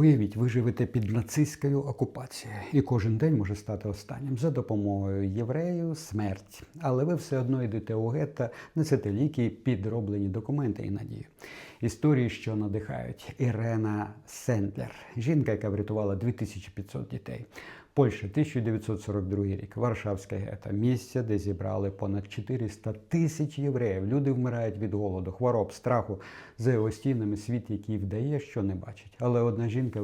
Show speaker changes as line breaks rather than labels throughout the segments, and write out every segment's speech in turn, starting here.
Уявіть, ви живете під нацистською окупацією, і кожен день може стати останнім за допомогою єврею смерть. Але ви все одно йдете у гетто, несете ліки, підроблені документи і надію. Історії, що надихають Ірена Сендлер, жінка, яка врятувала 2500 дітей. Польща, 1942 рік, Варшавське гетто, місце, де зібрали понад 400 тисяч євреїв. Люди вмирають від голоду, хвороб, страху за його стінами світ, який вдає, що не бачить. Але одна жінка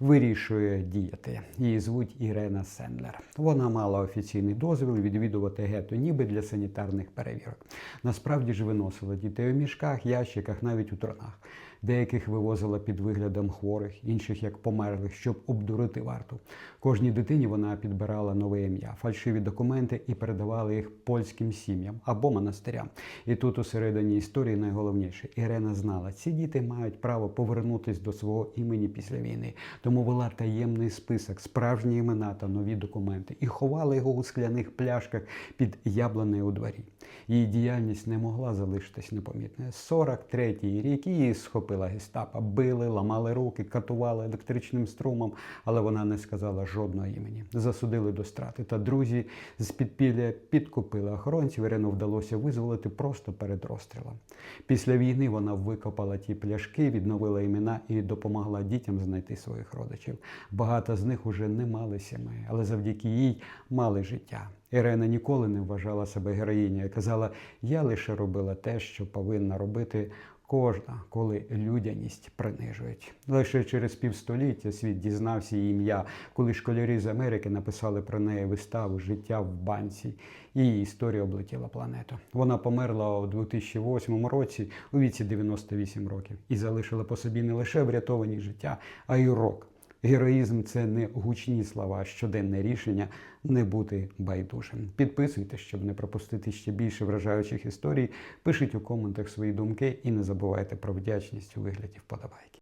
вирішує діяти. Її звуть Ірена Сендлер. Вона мала офіційний дозвіл відвідувати гетто, ніби для санітарних перевірок. Насправді ж виносила дітей у мішках, ящиках, навіть у тронах. Деяких вивозила під виглядом хворих, інших як померлих, щоб обдурити варту. Кожній дитині вона підбирала нове ім'я, фальшиві документи і передавала їх польським сім'ям або монастирям. І тут усередині історії найголовніше Ірена знала, ці діти мають право повернутись до свого імені після війни. Тому вела таємний список, справжні імена та нові документи і ховала його у скляних пляшках під яблунею у дворі. Її діяльність не могла залишитись непомітною. 43-й рік її схопила гестапо, били, ламали руки, катували електричним струмом, але вона не сказала жодного імені. Засудили до страти. Та друзі з підпілля підкупили охоронців. Ірину вдалося визволити просто перед розстрілом. Після війни вона викопала ті пляшки, відновила імена і допомогла дітям знайти своїх родичів. Багато з них уже не мали сімей, але завдяки їй мали життя. Ірена ніколи не вважала себе героїнею. Казала, я лише робила те, що повинна робити кожна, коли людяність принижують. Лише через півстоліття світ дізнався ім'я, коли школярі з Америки написали про неї виставу Життя в банці. Її історія облетіла планету. Вона померла у 2008 році у віці 98 років і залишила по собі не лише врятовані життя, а й урок. Героїзм це не гучні слова, щоденне рішення не бути байдужим. Підписуйтесь, щоб не пропустити ще більше вражаючих історій. Пишіть у коментах свої думки і не забувайте про вдячність у вигляді вподобайки.